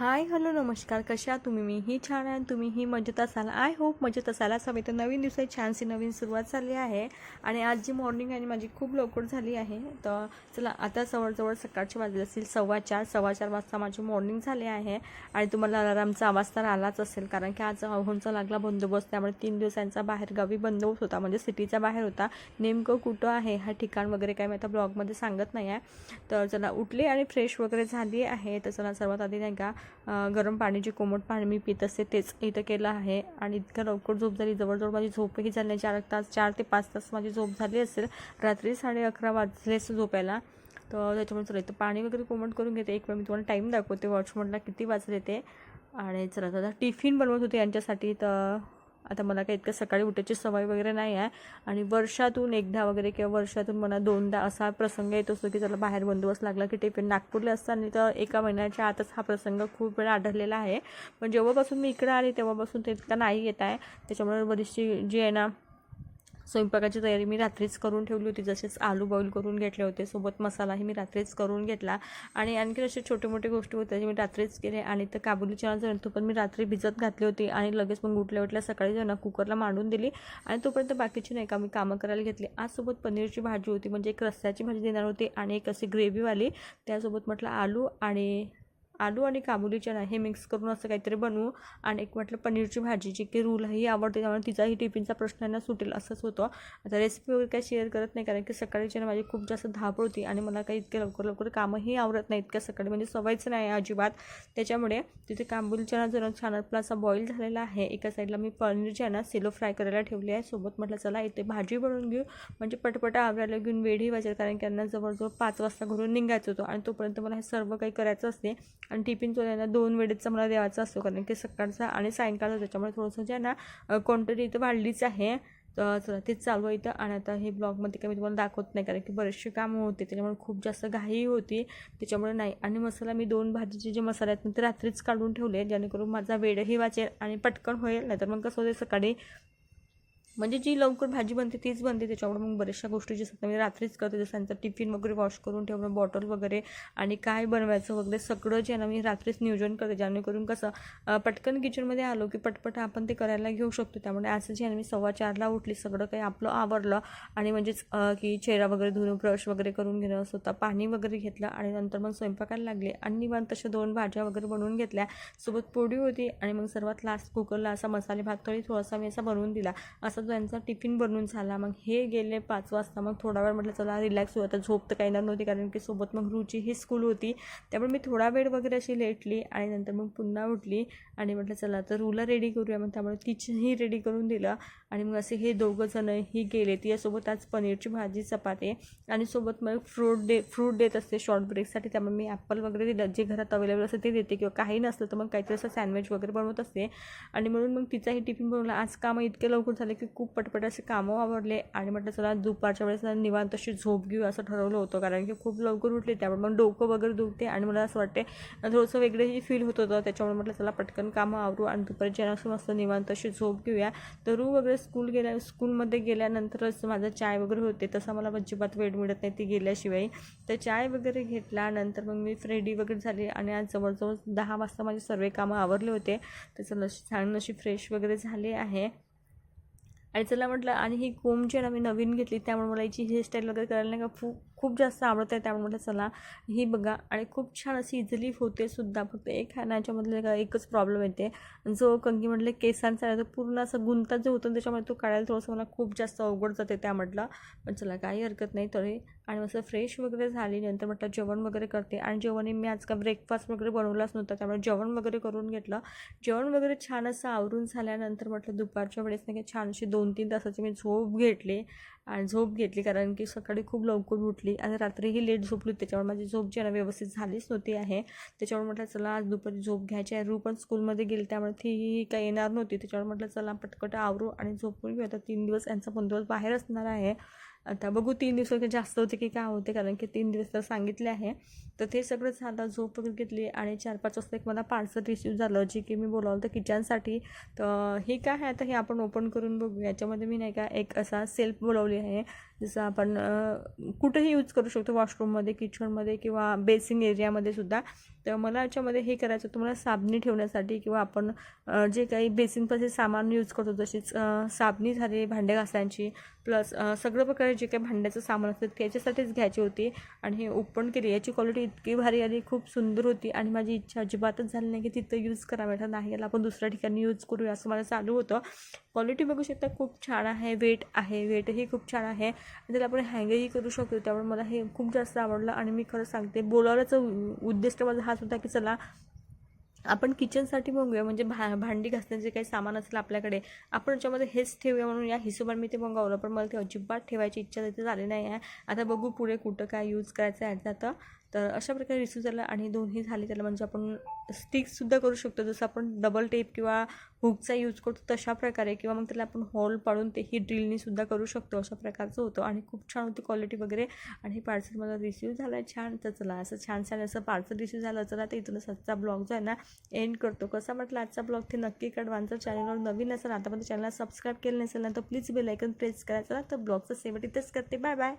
Hi hello नमस्कार. कशा तुम्ही? मी ही छान आहे तुम्ही ही मजेत असाल. आय होप मजेत असायलाच हवे तर नवीन दिवसाची छानशी नवीन सुरुवात झाली आहे. आणि आज जी मॉर्निंग आहे माझी खूप लवकर झाली आहे. तर चला आता जवळजवळ सकाळचे वाजले असतील सव्वा चार. सव्वा चार वाजता माझी मॉर्निंग झाली आहे. आणि तुम्हाला अलारामचा आवाज तर आलाच असेल कारण की आज अहोंचा लागला बंदोबस्त. त्यामुळे तीन दिवसांचा बाहेरगावी बंदोबस्त होता. म्हणजे सिटीचा बाहेर होता. नेमकं कुठं आहे हा ठिकाण वगैरे काय मी आता ब्लॉगमध्ये सांगत नाही आहे तर चला उठले आणि फ्रेश वगैरे झाली आहे. तर चला सर्वात आधी नाही का गरम पाणी जे कोमट पाणी मी पित असते तेच इथं केलं आहे. आणि इतकं लवकर झोप झाली जवळजवळ माझी झोपही झाली नाही. चार तास चार ते पाच तास माझी झोप झाली असेल. रात्री साडे अकरा वाजलेच झोपायला. तर त्याच्यामुळे चला इथं पाणी वगैरे कोमट करून घेते. एक वेळ मी तुम्हाला टाईम दाखवते. वॉचमनला किती वाजले ते. आणि चला आता टिफिन बनवत होते यांच्यासाठी. तर आता मला काही इतकं सकाळी उठायची सवय वगैरे नाही आहे. आणि वर्षातून एकदा वगैरे किंवा वर्षातून मला दोनदा असा प्रसंग येत असतो की त्याला बाहेर बंदोबस्त लागला की टिफिन नागपूरला असताना तर एका महिन्याच्या आतच हा प्रसंग खूप वेळा आढळलेला आहे. पण जेव्हापासून मी इकडे आली तेव्हापासून ते इतका नाही येत आहे. त्याच्यामुळे बरीचशी जी आहे ना स्वयंपाकाची तयारी मी रात्रीच करून ठेवली होती. जसेच आलू बॉईल करून घेतले होते सोबत मसालाही मी रात्रीच करून घेतला. आणि आणखी असे छोटे मोठे गोष्टी होत्या जे मी रात्रीच केले. आणि तर काबुली चणा जो तो पण मी रात्री भिजत घातली होती आणि लगेच मग उठल्या उठल्या सकाळी जो ना कुकरला मांडून दिली. आणि तोपर्यंत बाकीची नाही का मी कामं करायला घेतली. आज सोबत पनीरची भाजी होती. म्हणजे एक रस्त्याची भाजी देणार होती आणि एक अशी ग्रेव्हीवाली त्यासोबत म्हटलं आलू आणि आलू आणि काबुली चणा हे मिक्स करून असं काहीतरी बनवू. आणि एक म्हटलं पनीरची भाजी जी की रूलही आवडते त्यामुळे तिचाही टिफिनचा प्रश्न ना सुटेल असंच होतं. आता रेसिपी वगैरे काही शेअर करत नाही कारण की सकाळीची ना माझी खूप जास्त धाप होती आणि मला काही इतके लवकर लवकर कामंही आवडत नाही इतक्या सकाळी म्हणजे सवयच नाही अजिबात. त्याच्यामुळे तिथे काबुली चणा जरा छान आपला असा बॉईल झालेला आहे. एका साईडला मी पनीर आहे ना सेलो फ्राय करायला ठेवली आहे. सोबत म्हटलं चला इथे भाजी बनवून घेऊ. म्हणजे पटपटा आवरायला घेऊन वेळही वाजेल कारण की त्यांना जवळजवळ पाच वाजता घरून निघायचं होतं आणि तोपर्यंत मला हे सर्व काही करायचं असते. आणि टिफिन जो आहे ना दोन वेळेचा मला द्यायचा असतो कारण की सकाळचा आणि सायंकाळचा त्याच्यामुळे थोडंसं जे आहे ना क्वांटिटी इथं वाढलीच आहे. तर चला तेच चालू आहे इथं. आणि आता हे ब्लॉगमध्ये काही मी तुम्हाला दाखवत नाही कारण की बरेचसे कामं होते त्याच्यामुळे खूप जास्त घाई होती. त्याच्यामुळे नाही. आणि मसाला मी दोन भाजीचे जे मसाले आहेत ना ते रात्रीच काढून ठेवले जेणेकरून माझा वेळही वाचेल आणि पटकन होईल. नाहीतर मग कसं होते सकाळी म्हणजे जी लवकर भाजी बनते तीच बनते त्याच्यामुळे मग बऱ्याचशा गोष्टी जे असतात मी म्हणजे रात्रीच करते जसं त्यांचं टिफिन वगैरे वॉश करून ठेवणं बॉटल वगैरे आणि काय बनवायचं वगैरे सगळं जे ना मी रात्रीच नियोजन करते. जेणेकरून कसं पटकन किचनमध्ये आलो की पटपट आपण ते करायला घेऊ शकतो. त्यामुळे असं जे ना मी सव्वा चारला उठली सगळं काही आपलं आवरलं आणि म्हणजेच की चेहरा वगैरे धुणं ब्रश वगैरे करून घेणं स्वतः पाणी वगैरे घेतलं आणि नंतर मग स्वयंपाकाला लागले. आणि निवांत तशा दोन भाज्या वगैरे बनवून घेतल्या. सोबत पोळी होती आणि मग सर्वात लास्ट कुकरला असा मसाले भात तरी थोडासा मी असा बनवून दिला. असा त्यांचा टिफिन बनवून झाला. मग हे गेले पाच वाजता. मग थोडा वेळ म्हटलं चला रिलॅक्स होऊ आता झोप तर काही नव्हती कारण की सोबत मग रुची ही स्कूल होती. त्यामुळे मी थोडा वेळ वगैरे अशी लेटली आणि नंतर मग पुन्हा उठली आणि म्हटलं चला तर रूला रेडी करूया. मग त्यामुळे तिचीही रेडी करून दिलं आणि मग असे हे दोघं जण ही गेले. तिच्यासोबत आज पनीरची भाजी चपाती आणि सोबत मग फ्रूट दे फ्रूट देत असते शॉर्ट ब्रेकसाठी त्यामुळे मी ॲपल वगैरे दिलं. जे घरात अवेलेबल असते ते देते किंवा काही नसलं तर मग काहीतरी असं सँडविच वगैरे बनवत असते. आणि म्हणून मग तिचाही टिफिन बनवला. आज कामं इतके लवकर झाले की खूप पटपट असे कामं आवडले आणि म्हटलं चला दुपारच्या वेळेस निवांत अशी झोप घेऊ असं ठरवलं होतं. कारण की खूप लवकर उठले त्यामुळे मग डोकं वगैरे दुखते आणि मला असं वाटते थोडंसं वेगळंही फील होत होतं. त्याच्यामुळे म्हटलं चला पटकन कामं आवरू आणि दुपारी जेव्हा असं मस्त निवांत अशी झोप घेऊया तर वगैरे स्कूल गेल्या स्कूलमध्ये गेल्यानंतरच माझं चाय वगैरे होते. तसा मला अजिबात वेळ मिळत नाही ती गेल्याशिवाय. तर चाय वगैरे घेतला नंतर मग मी फ्रेडी वगैरे झाली आणि आज जवळजवळ दहा वाजता माझे सर्व कामं आवरले होते. त्याचं लशी छान अशी फ्रेश वगैरे झाले आहे. आणि चला म्हटलं आणि ही कोम जी आहे ना मी नवीन घेतली त्यामुळे मला याची हेअरस्टाईल वगैरे करायला नाही का खूप खूप जास्त आवडत आहे. त्यामुळे म्हटलं चला ही बघा. आणि खूप छान अशी इझिली होते सुद्धा. फक्त एक ह्याच्यामधले याच्यामधले एकच प्रॉब्लेम येते. जो कंगी म्हटलं केसांचा आहे. तो पूर्ण असं गुंता जो होतो ना त्याच्यामुळे तो काढायला थोडंसं मला खूप जास्त अवघड जाते त्या म्हटलं. पण चला काही हरकत नाही. तरी आणि मस्त फ्रेश वगैरे झाली. नंतर म्हटलं जेवण वगैरे करते. आणि जेवण मी आज का ब्रेकफास्ट वगैरे बनवलाच नव्हता. त्यामुळे जेवण वगैरे करून घेतलं. जेवण वगैरे छान असं आवरून झाल्यानंतर म्हटलं दुपारच्या वेळेस नाही छान अशी दोन तीन तासाची मी झोप घेतली. आणि झोप घेतली कारण की सकाळी खूप लवकर उठली आणि रात्रीही लेट झोपली त्याच्यामुळे माझी झोप जी आहे ना व्यवस्थित झालीच नव्हती आहे. त्याच्यामुळे म्हटलं चला आज दुपारी झोप घ्यायची आहे. रू पण स्कूलमध्ये गेली त्यामुळे ती काही येणार नव्हती. त्याच्यामुळे म्हटलं चला पटकट आवरू आणि झोपून घेऊ. आता तीन दिवस यांचा पण दिवस बाहेर असणार आहे. आता बघू तीन दिवस वगैरे जास्त होते की काय होते कारण की तीन दिवस तर सांगितले आहे. तर ते सगळं झालं झोप वगैरे घेतली आणि चार पाच वाजता एक मला पार्सल रिसिव्ह झालं जे की मी बोलावलं होतं किचनसाठी. तर हे काय आहे आता हे आपण ओपन करून बघू याच्यामध्ये मी नाही का एक असा सेल्फ बोलावली आहे. जसं आपण कुठेही यूज करू शकतो वॉशरूममध्ये किचनमध्ये किंवा बेसिंग एरियामध्ये सुद्धा. तर मला याच्यामध्ये हे करायचं होतं मला साबणी ठेवण्यासाठी किंवा आपण जे काही बेसिनपासून सामान यूज करतो जशीच साबणी झाली भांडे घासायची प्लस सगळं प्रकारे जे काही भांड्याचं सामान असतं त्याच्यासाठीच घ्यायची होती. आणि हे ओपन केली याची क्वालिटी इतकी भारी आली खूप सुंदर होती. आणि माझी इच्छा अजिबातच झाली नाही की तिथं यूज करावं. म्हटलं नाही याला आपण दुसऱ्या ठिकाणी यूज करूया असं मला चालू होतं. क्वालिटी बघू शकता खूप छान आहे वेट आहे वेटही खूप छान आहे. त्याला आपण हँगही करू शकतो. त्यामुळे मला हे खूप जास्त आवडलं आणि मी खरं सांगते बोलावल्याचा उद्दिष्ट माझा हाच होता की चला आपण किचनसाठी बघूया म्हणजे भा भांडी घासण्याचे जे काही सामान असेल आपल्याकडे आपण याच्यामध्ये हेच ठेवूया म्हणून या हिशोबाने मी ते मागवलं. पण मला ते अजिबात ठेवायची इच्छा तिथे झाली नाही आहे आता बघू पुढे कुठं काय यूज करायचं आहे. आता तर अशा प्रकारे रिसीव झालं आणि दोन्ही झाले. त्याला म्हणजे आपण स्टिकसुद्धा करू शकतो. जसं आपण डबल टेप किंवा हुकचा यूज करतो तशा प्रकारे किंवा मग त्याला आपण हॉल पाडून तेही ड्रिलनीसुद्धा करू शकतो. अशा प्रकारचं होतं आणि खूप छान होती क्वालिटी वगैरे. आणि हे पार्सल मला रिसिव्ह झालं आहे छान. तर चला असं छान छान असं पार्सल रिसिव्ह झालं. चला तर इथूनच आजचा ब्लॉग जो आहे ना एंड करतो. कसा म्हटलं आजचा ब्लॉग ते नक्की कडवांचा चॅनलवर नवीन असेल आतापर्यंत चॅनलला सबस्क्राईब केलं नसेल ना तर प्लीज बेलायकन प्रेस करायचं तर ब्लॉगचं सेवट इथंच करते. Bye bye